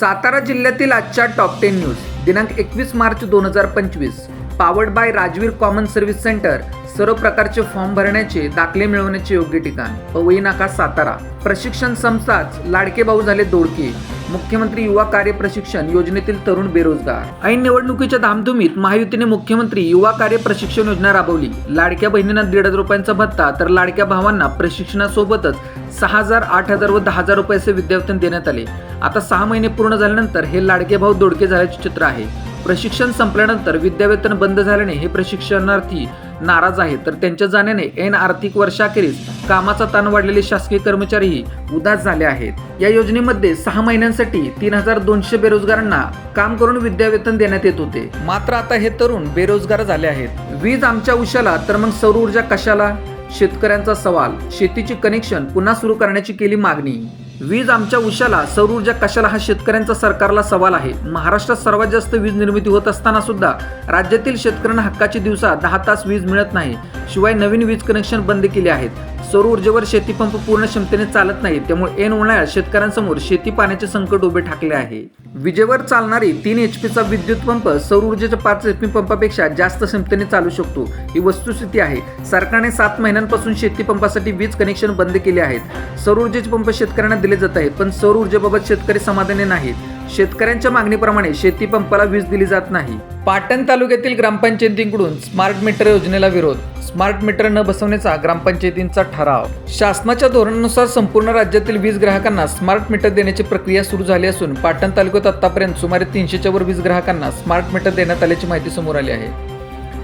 सातारा जिल्ह्यातील आजच्या top ten news. दिनांक एकवीस मार्च दोन हजार पंचवीस. Powered by Rajveer common service centre सर्व प्रकारचे फॉर्म भरण्याचे दाखले मिळवण्याचे योग्य ठिकाण. पवई नाका सातारा. प्रशिक्षण संस्थाच लाडके भाऊ झाले दोडके. मुख्यमंत्री युवा कार्य प्रशिक्षण योजनेतील तरुण बेरोजगार. ऐन निवडणुकीच्या धामधुमीत महायुतीने मुख्यमंत्री युवा कार्य प्रशिक्षण योजना राबवली. लाडक्या बहिणींना दीड हजार रुपयांचा भत्ता तर लाडक्या भावांना प्रशिक्षणासोबतच सहा हजार आठ हजार व दहा हजार रुपयाचे विद्यार्थ्यांना देण्यात आले. आता सहा महिने पूर्ण झाल्यानंतर हे लाडके भाऊ दोडके झाल्याचे चित्र आहे. प्रशिक्षण संपल्यानंतर विद्यावेतन बंद झाल्याने हे प्रशिक्षणार्थी नाराज आहेत. तर त्यांच्या जाण्याने ऐन आर्थिक वर्षाखेरीस कामाचा ताण वाढलेले शासकीय कर्मचारीही उदास झाले आहेत. या योजनेमध्ये सहा महिन्यांसाठी तीन हजार दोनशे बेरोजगारांना काम करून विद्यावेतन देण्यात येत होते. मात्र आता हे तरुण बेरोजगार झाले आहेत. वीज आमच्या उशाला तर मग सौर ऊर्जा कशाला? शेतकऱ्यांचा सवाल. शेतीची कनेक्शन पुन्हा सुरू करण्याची केली मागणी. वीज आमच्या उशाला सौर ऊर्जा कशाला हा शेतकऱ्यांचा सरकारला सवाल आहे? महाराष्ट्रात सर्वात जास्त वीज निर्मिती होत असताना सुद्धा राज्यातील शेतकऱ्यांना हक्काची दिवसा दहा तास वीज मिळत नाही. शिवाय नवीन वीज कनेक्शन बंद केले आहेत. सौर ऊर्जेवर शेतीपंप पूर्ण क्षमतेने चालत नाही त्यामुळे ऐन उन्हाळ्यात शेतकऱ्यांसमोर शेती पाण्याचे संकट उभे ठाकले आहे. विजेवर चालणारी तीन एच पीचा विद्युत पंप सौर ऊर्जेच्या पाच एच पी पंपापेक्षा जास्त क्षमतेने चालू शकतो. ही वस्तुस्थिती आहे. सरकारने सात महिन्यांपासून शेती पंपासाठी वीज कनेक्शन बंद केले आहेत. सौर ऊर्जेचे पंप शेतकऱ्यांना दिले जात आहेत पण सौर ऊर्जेबाबत शेतकरी समाधानी नाहीत. शेतकऱ्यांच्या मागणीप्रमाणे शेती पंपाला वीज दिली जात नाही. पाटण तालुक्यातील ग्रामपंचायतींकडून स्मार्ट मीटर योजनेला विरोध. स्मार्ट मीटर न बसवण्याचा ग्रामपंचायतींचा ठराव. शासनाच्या धोरणानुसार संपूर्ण राज्यातील वीज ग्राहकांना स्मार्ट मीटर देण्याची प्रक्रिया सुरू झाली असून पाटण तालुक्यात आतापर्यंत सुमारे तीनशेच्या वर वीज ग्राहकांना स्मार्ट मीटर देण्यात आल्याची माहिती समोर आली आहे.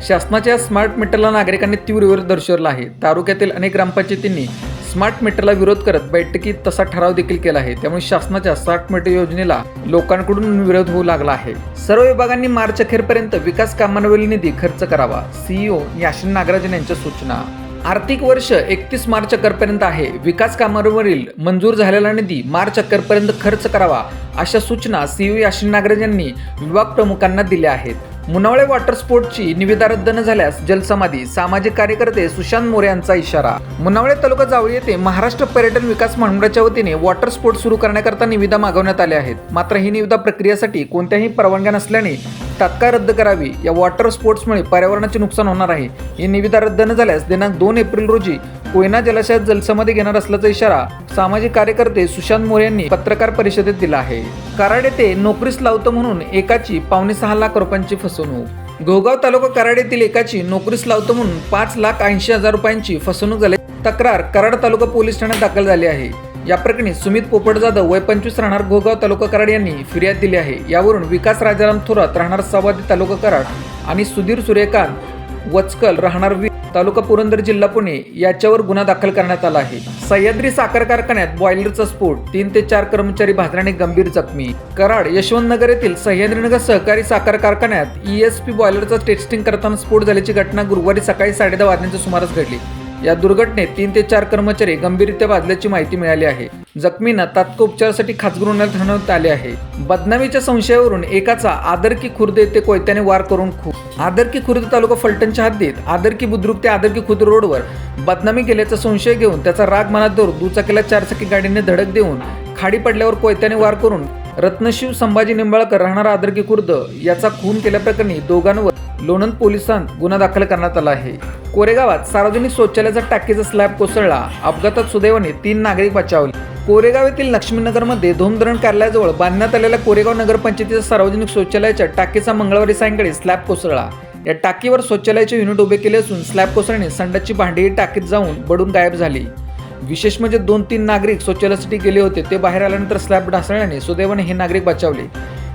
शासनाच्या स्मार्ट मीटरला नागरिकांनी तीव्र विरोध दर्शवला आहे. तालुक्यातील अनेक ग्रामपंचायतींनी स्मार्ट मीटरला विरोध करत बैठकीत तसा ठराव देखील केला आहे. त्यामुळे शासनाच्या स्मार्ट मीटर योजनेला लोकांकडून विरोध होऊ लागला आहे. सर्व विभागांनी मार्च अखेरपर्यंत विकास कामांवरील निधी खर्च करावा. सीईओ याशिन नागराजन यांच्या सूचना. आर्थिक वर्ष एकतीस मार्च अखेरपर्यंत आहे. विकास कामांवरील मंजूर झालेला निधी मार्च अखेरपर्यंत खर्च करावा अशा सूचना सीईओ याशिन नागराज यांनी विभाग प्रमुखांना दिल्या आहेत. मुनावळे वॉटर स्पोर्टची निविदा रद्द न झाल्यास जलसमाधी सामाजिक कार्यकर्ते सुशांत मोरे यांचा इशारा. मुनावळे तालुका जावळी येथे महाराष्ट्र पर्यटन विकास मंडळाच्या वतीने वॉटर स्पोर्ट सुरू करण्याकरता निविदा मागवण्यात आल्या आहेत. मात्र ही निविदा प्रक्रियेसाठी कोणत्याही परवानग्या नसल्याने तात्काळ रद्द करावी या वॉटर स्पोर्ट्समुळे पर्यावरणाचे नुकसान होणार आहे. ही निविदा रद्द न झाल्यास दिनांक दोन एप्रिल रोजी कोयना जलाशयात जलसमाधी घेणार असल्याचा इशारा सामाजिक कार्यकर्ते सुशांत मोरे यांनी पत्रकार परिषदेत दिला आहे. कराड येथे नोकरीस लावतो म्हणून एकाची पावणे सहा लाख रुपयांची फसवणूक. गोगाव तालुका कराड येथील एकाची नोकरीस लावतो म्हणून पाच लाख ऐंशी हजार रुपयांची फसवणूक झाली. तक्रार कराड तालुका पोलीस ठाण्यात दाखल झाली आहे. या प्रकरणी सुमित पोपट जाधव वय पंचवीस राहणार गोगाव तालुका कराड यांनी फिर्याद दिली आहे. यावरून विकास राजाराम थोरात राहणार सवादी तालुका कराड आणि सुधीर सूर्यकांत वचकल राहणार तालुका पुरंदर जिल्हा पुणे याच्यावर गुन्हा दाखल करण्यात आला आहे. सह्याद्री साखर कारखान्यात बॉयलरचा स्फोट तीन ते चार कर्मचारी भाजल्याने गंभीर जखमी. कराड यशवंतनगर येथील सह्याद्रीनगर सहकारी साखर कारखान्यात ईएसपी बॉयलरचा टेस्टिंग करताना स्फोट झाल्याची घटना गुरुवारी सकाळी साडेदहा वाजण्याच्या सुमारास घडली. या दुर्घटनेत तीन ते चार कर्मचारी गंभीररित्या भाजल्याची माहिती मिळाली आहे. जखमींना तात्काळ उपचारासाठी खासगी रुग्णालयात हलवण्यात आले आहे. बदनामीच्या संशयावरून एकाचा आदरकी खुर्द येथे कोयत्याने वार करून खूप आदरकी खुर्द तालुका फलटणच्या हद्दीत आदरकी बुद्रुक ते आदरकी खुर्द रोडवर बदनामी केल्याचा संशय घेऊन त्याचा राग मनात धरून दुचाकीला चारचाकी गाडीने धडक देऊन खाडी पडल्यावर कोयत्याने वार करून रत्नशिव संभाजी निंबाळकर राहणारा आदरकी खुर्द याचा खून केल्याप्रकरणी दोघांवर लोणंद पोलिसांत गुन्हा दाखल करण्यात आला आहे. कोरेगावात सार्वजनिक शौचालयाचा टाकीचा स्लॅब कोसळला. अपघातात सुदैवाने तीन नागरिक बचावले. कोरेगाव येथील लक्ष्मीनगरमध्ये धोमधरण कार्यालयाजवळ बांधण्यात आलेल्या कोरेगाव नगरपंचायतीच्या सार्वजनिक शौचालयाच्या टाकीचा मंगळवारी सायंकाळी स्लॅब कोसळला. या टाकीवर शौचालयाचे युनिट उभे केले असून स्लॅब कोसळणे संडाची भांडी टाकीत जाऊन बडून गायब झाली. विशेष म्हणजे दोन तीन नागरिक शौचालयासाठी गेले होते. ते बाहेर आल्यानंतर स्लॅब ढासळल्याने सुदैवाने हे नागरिक बचावले.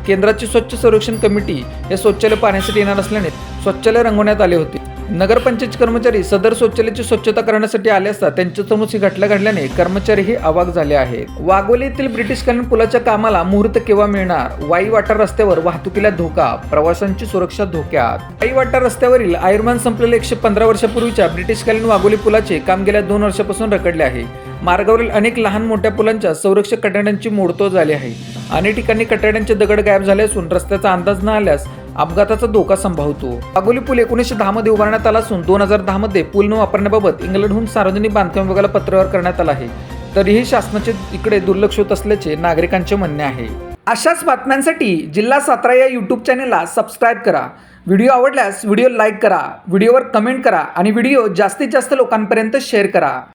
केंद्राची स्वच्छ संरक्षण कमिटी हे शौचालय पाहण्यासाठी येणार असल्याने शौचालय रंगवण्यात आले होते. नगरपंचायत कर्मचारी सदर शौचालयाची स्वच्छता करण्यासाठी आले असता त्यांच्यासमोर ही घटना घडल्याने कर्मचारीही अवाक झाले आहेत. वाघोली येथील ब्रिटिशकालीन पुलाच्या कामाला मुहूर्त केव्हा मिळणार? वाई वाटार रस्त्यावर वाहतुकीला धोका प्रवाशांची सुरक्षा धोक्यात. वाई वाटा रस्त्यावरील आयुर्मान संपलेल्या एकशे पंधरा वर्षापूर्वीच्या ब्रिटिशकालीन वाघोली पुलाचे काम गेल्या दोन वर्षापासून रखडले आहे. मार्गावरील अनेक लहान मोठ्या पुलांच्या संरक्षक कठड्यांची मोडतोड झाली आहे. अनेक ठिकाणी कठड्यांचे दगड गायब झाले असून रस्त्याचा अंदाज न आल्यास अपघाताचा धोका संभावतो. वाघोली पूल एकोणीसशे दहा मध्ये उभारण्यात आला असून दोन हजार दहा मध्ये पूल न वापरण्याबाबत इंग्लंडहून सार्वजनिक बांधकाम विभागाला पत्रव्यवहार करण्यात आला आहे. तरीही शासनाचे इकडे दुर्लक्ष होत असल्याचे नागरिकांचे म्हणणे आहे. अशाच बातम्यांसाठी जिल्हा सातारा या यूट्यूब चॅनेलला सबस्क्राईब करा. व्हिडिओ आवडल्यास व्हिडिओ लाईक करा व्हिडिओवर कमेंट करा आणि व्हिडिओ जास्तीत जास्त लोकांपर्यंत शेअर करा.